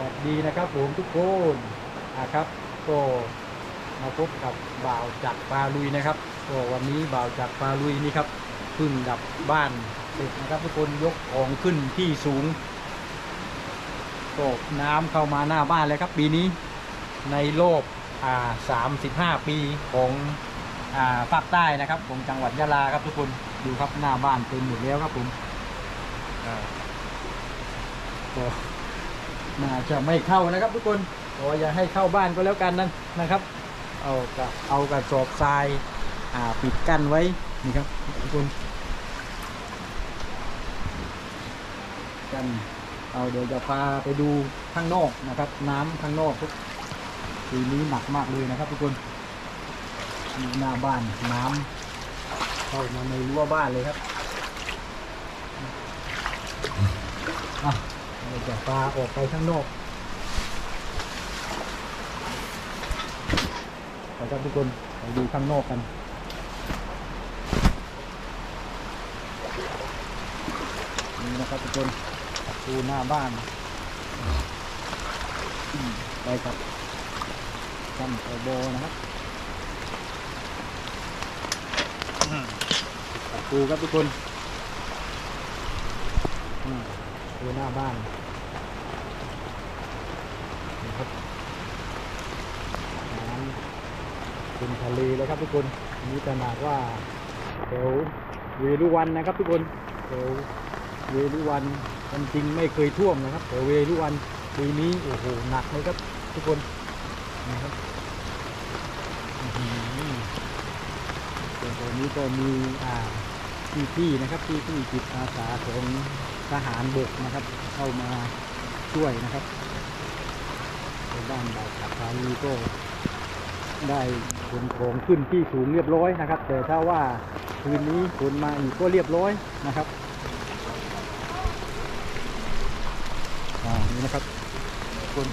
วัสดีนะครับผมทุกคนนะครับ ก็มาพบกับบ่าวจักปลาลุยนะครับก็วันนี้บ่าวจักปลาลุยนี่ครับเพิ่งดับบ้านเสร็จนะครับทุกคนยกของขึ้นที่สูงตกน้ำเข้ามาหน้าบ้านเลยครับ ปีนี้ในโลกอ่า35ปีของอ่าภาคใต้นะครับของจังหวัดยะลาครับทุกคนดูครับหน้าบ้านเต็มหมดแล้วครับผมอ่า น่าจะไม่เข้านะครับ ทุกคนขออย่าให้เข้าบ้านก็แล้วกันนั่นนะครับ เอากระเอากระสอบทรายอ่าปิดกั้นไว้นี่ครับทุกคนกันเอาเดี๋ยวจะพาไปดูข้างนอกนะครับ น้ำข้างนอกทุกปีนี้หนักมากเลยนะครับ ทุกคนหน้าบ้านน้ำเข้ามาในรั้วบ้านเลยครับ ปลาออกไปข้างนอกไปครับทุกคนไปดูข้างนอกกันนี่นะครับทุกคนดูหน้าบ้านไปกับท่านผบนะครับอืมดูครับทุกคนอืมดูหน้าบ้าน นะครับน้ำ เป็นทะเลเลยครับทุกคนอันนี้ขนาดว่าแถวเวรุวันนะครับ ทุกคนแถวเวรุวันมันจริงไม่เคยท่วมนะครับแถวเวรุวันปีนี้โอ้โหหนักเลยครับ ทุกคนนะครับอื้อหือส่วนตัวนี้ก็มีอ่าพี่ๆนะครับพี่ๆจิตอาสาของทหารบกนะครับ เข้ามาช่วยนะครับในบ้านบ่าวขับพานีก็ได้ คนของขึ้นที่สูงเรียบร้อยนะครับ แต่ถ้าว่าคืนนี้คนมาอีกก็เรียบร้อยนะครับอ่านี่นะครับคน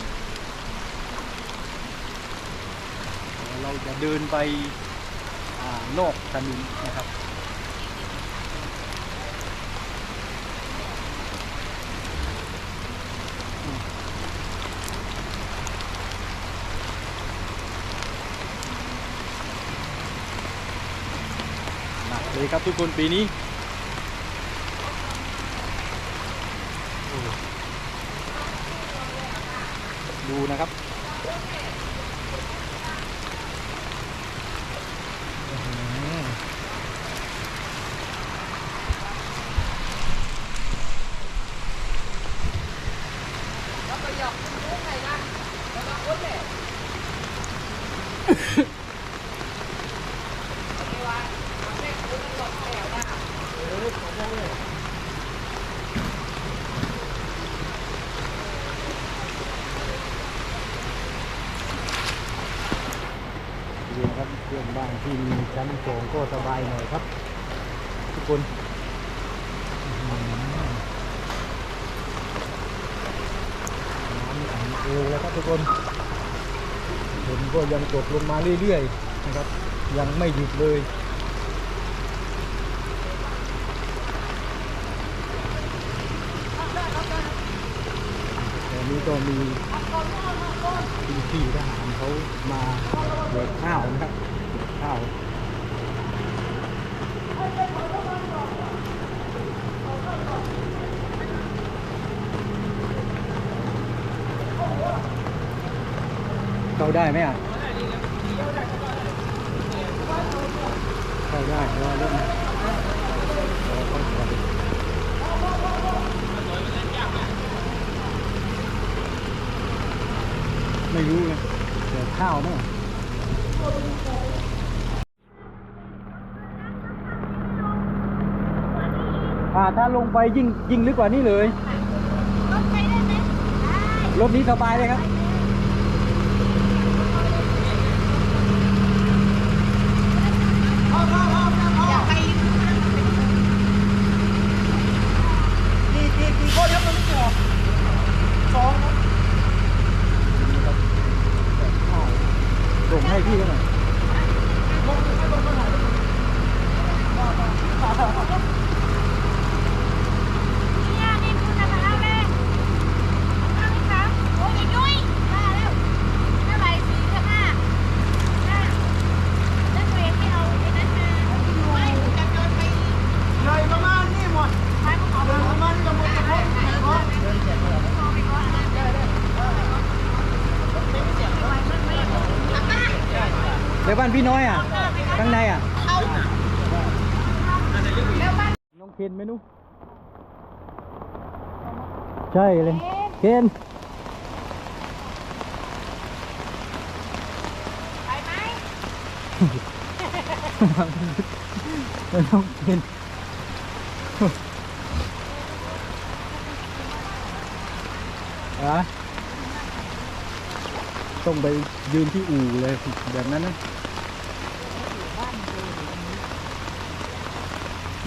เราจะเดินไปอนอกถนนนะครับ นักเลยครับทุกคนปีนี้โอ้ดูนะครับอื้อหือดูื่องบ้านที่มีชั้นสองก็สบายหน่อยครับ ทุกคนน้ำอันเอวแล้วครับทุกคนฝนก็ยังตกลงมาเรื่อยๆนะครับ ยังไม่หยุดเลยตอนนี้ก็มีพี่ทหารเขามาเบิกข้าวนะครับ ข้าวเข้าได้ไหมอะเข้าได้เพราะว่ารถมันเราต้องถอยไม่รู้เลยเดี๋ยวข้าวไหมอ่า ถ้าลงไปยิ่งยิ่งลึกกว่านี้เลย รถไปได้ไหมได้ รถนี้สบายเลยครับ อยากไป กี่กี่กี่คนครับมันไม่ออกสองครับ ส่งให้พี่เขาหน่อย ลงให้ลงมาหน่อย เนี่ยนี่คุณจะมาเอาเลยเอาไหมคะโอ้ย เดี๋ยวบ้านพี่น้อยอะข้างในอะเอาแล้วบ้านน้องเคนไหมนุใช่เลยเคนไปไหมน้องเคนอะต้องไปยืนที่อู่เลยแบบนั้นนะ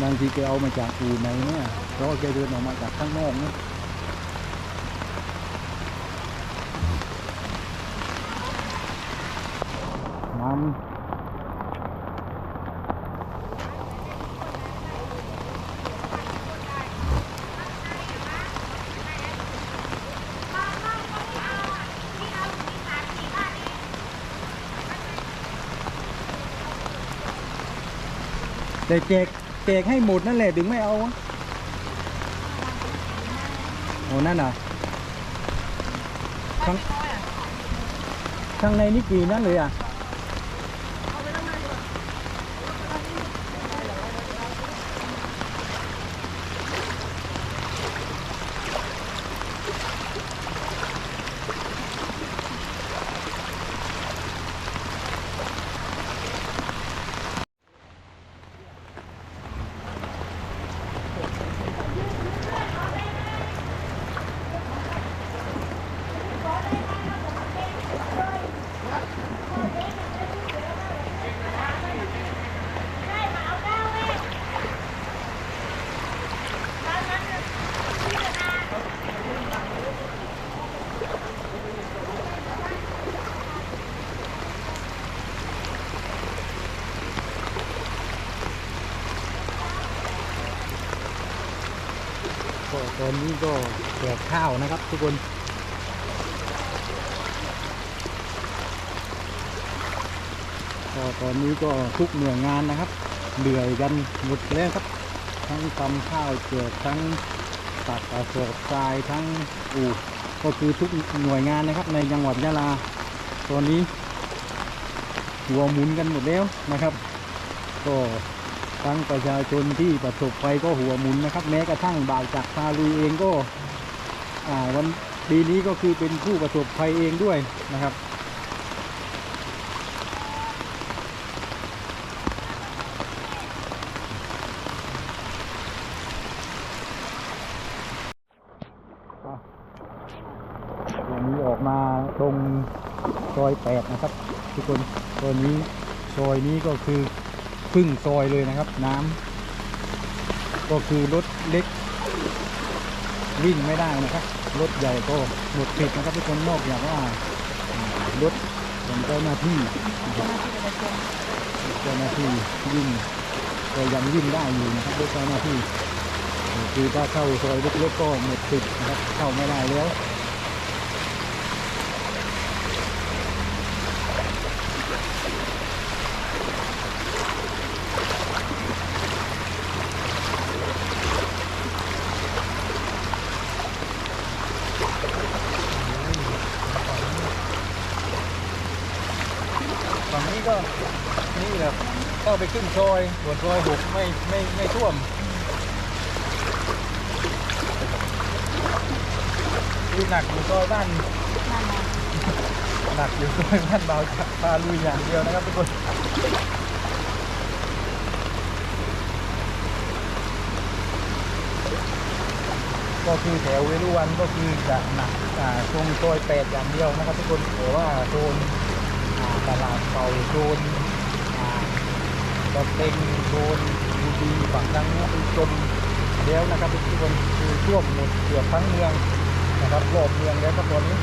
บางทีแกเอามาจากอู่ไหนเนี่ยเพราะว่าแกเดินออกมาจากข้างนอกนะน้ำแต่แจกแจ กให้หมดนั่นแหละถึงไม่เอาอะโอ้นั่นน่ะข้างข้างในนี่กี่นั่นเลยอะ ตอนนี้ก็แจกข้าวนะครับ ทุกคนก็ตอนนี้ก็ทุกหน่วยงานนะครับเหนื่อยกันหมดแล้วครับ ทั้งทำข้าวแจกทั้งตักกระสอบทรายทั้งอู่ก็คือทุกหน่วยงานนะครับ ในจังหวัดยะลา ตอนนี้หัวหมุนกันหมดแล้วนะครับ ก็ ทั้งประชาชนที่ประสบภัยก็หัวหมุนนะครับ แม้กระทั่งบ่าวจากพาลุยเองก็วันปีนี้ก็คือเป็นผู้ประสบภัยเองด้วยนะครับวันนี้ออกมาตรงซอยแปดนะครับ ทุกคนตอนนี้ซอยนี้ก็คือ ครึ่งซอยเลยนะครับ น้ำก็คือรถเล็ก วิ่งไม่ได้นะครับ รถใหญ่ก็หมดสิทธิ์นะครับทุกคนนอกจากว่าอ่ารถของเจ้าหน้าที่นะครับเจ้าหน้าที่วิ่งก็ยังวิ่งได้อยู่นะครับรถเจ้าหน้าที่คือถ้าเข้าซอยเล็กๆก็หมดสิทธิ์นะครับเข้าไม่ได้แล้ว ฝั่งนี้ก็นี่แบบ เข้าไปขึ้นซอยส่วนซอยหกไม่ไม่ไม่ท่วมที่หนักอยู่ซอยบ้านหนักอยู่ซอยบ้านเบาจากปลาลุยอย่างเดียวนะครับทุกคนก็คือแถวเวรุวันก็คือจะหนักอ่าตรงซอยแปดอย่างเดียวนะครับทุกคนแต่ว่าโซนอ่าตลาดเก่าโซนอ่า ตะเต็งโดนบูดีฝั่งทางนู้นคือจมแล้วนะครับทุกคนคือท่วมหมดเกือบทั้งเมืองนะครับรอบเมืองแล้วก็ตอนนี้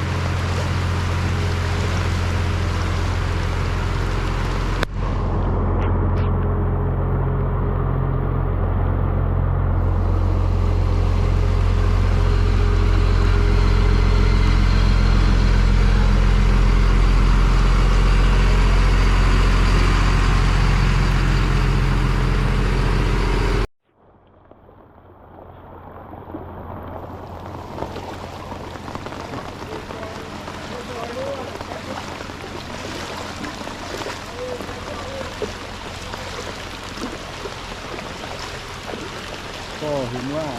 ว่า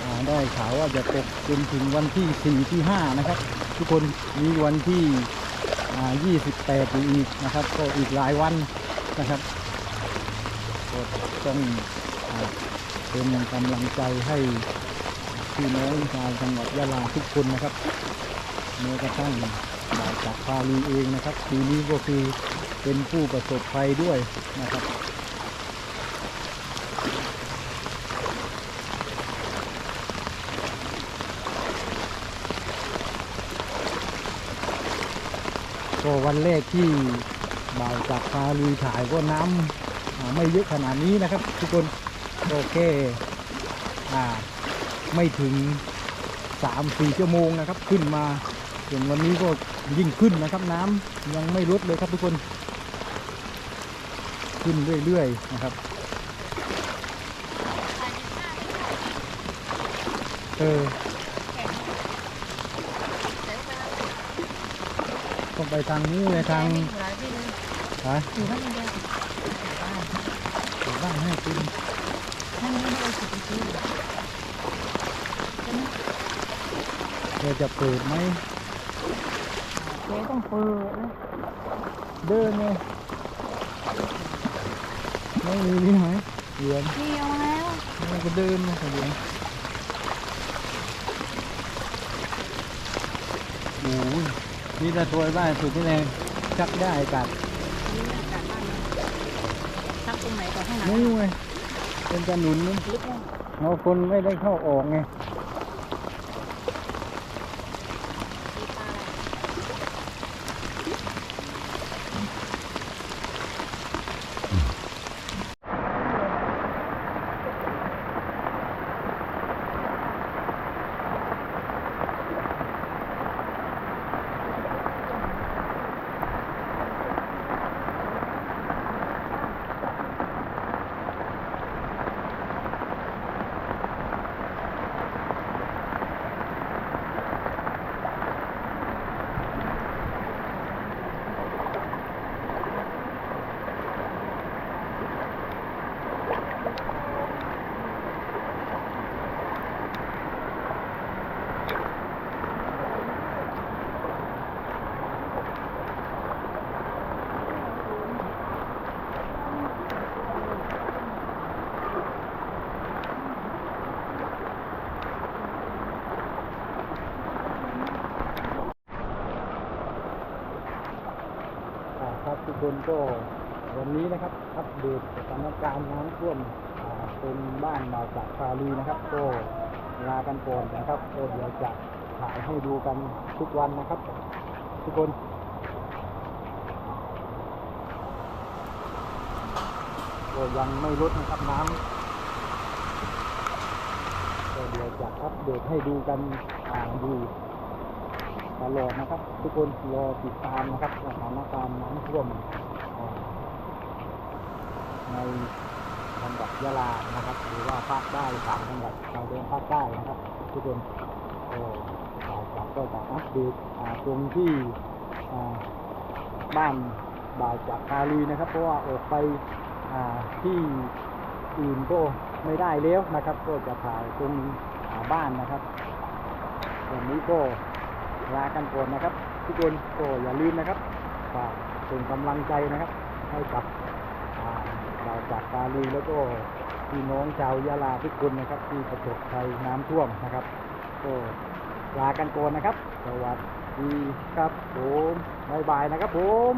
อ่าได้ข่าวว่าจะตกจนถึงวันที่สี่ที่ห้านะครับ ทุกคนมีวันที่ยี่สิบแปดอยู่อีกนะครับ ก็อีกหลายวันนะครับก็ต้องเป็นกำลังใจให้พี่น้องชาวจังหวัดยะลาทุกคนนะครับแม้กระทั่งบาจากพาลีเองนะครับปีนี้ก็คือเป็นผู้ประสบภัยด้วยนะครับ ก็วันแรกที่บ่าวจากพาลุยถ่ายก็น้ำไม่เยอะขนาดนี้นะครับ ทุกคนก็แค่อ่าไม่ถึงสามสี่ชั่วโมงนะครับ ขึ้นมาส่วนวันนี้ก็ยิ่งขึ้นนะครับ น้ำยังไม่ลดเลยครับทุกคน ขึ้นเรื่อยๆนะครับเออต้อ งไปทางนี้เลยทางฮะอยู่บ้านเดียวอยู่บ้านให้กินนั่นไม่ได้สิบปีเราจะเปิดไหมเจ๊ต้องเปิดนะเดินไงไม่มีนี่ไหมเหรียญนี่เอามาแล้วมันก็เดินนะเหรียญโอ้ย นี่ถ้าตัวบ้านสุดที่แรงชักได้กัดนี่อากาศบ้านเราทักตรงไหนก่อนให้หนันี่ไงเป็นกระหนุนนี่ลึกเลยเราคนไม่ได้เข้าออกไง อ่าครั บทุกคนก็วันนี้นะครับอัปเดตสถานการณ์น้ำท่วมเป็นบ้านบาจากคาลีนะครับ ก็ลากันก่อนนะครับก็เดี๋ยวจะถ่ายให้ดูกันทุกวันนะครับ ทุกคนก็ยังไม่ลดนะครับน้ำก็เดี๋ยวจะอัปเดตให้ดูกันอ่าดู ตลอดนะครับ ทุกคนรอติดตามนะครับสถานการณ์น้ำท่วมในจังหวัดยะลานะครับ หรือว่าภาคใต้สามจังหวัดชายแดนภาคใต้นะครับ ทุกคนก็ข่าวสารก็จะอัปเดตอ่ตรงที่บ้านบ่าวจากคาลีนะครับ เพราะว่าออกไปที่อื่นก็ไม่ได้แล้วนะครับ ก็จะถ่ายตรงบ้านนะครับวันนี้ก็ ลากันก่อนนะครับ ทุกคนก็อย่าลืมนะครับฝากเป็นกำลังใจนะครับ ให้กับอ่าเราจากกาลีแล้วก็พี่น้องชาวยะลาทุกคนนะครับ ที่ประสบภัยน้ำท่วมนะครับก็ลากันก่อนนะครับ สวัสดีครับผมบายบายนะครับผม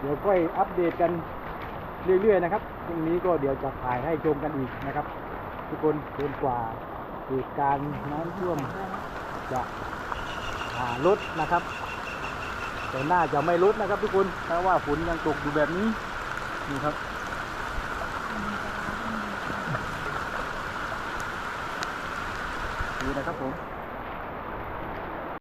เดี๋ยวค่อยอัปเดตกันเรื่อยๆนะครับพรุ่งนี้ก็เดี๋ยวจะถ่ายให้ชมกันอีกนะครับ ทุกคนจนกว่าเหตุการณ์น้ำท่วมจะ อ่าลดนะครับ แต่น่าจะไม่ลดนะครับทุกคนเพราะว่าฝุ่นยังตกอยู่แบบนี้นี่ครับ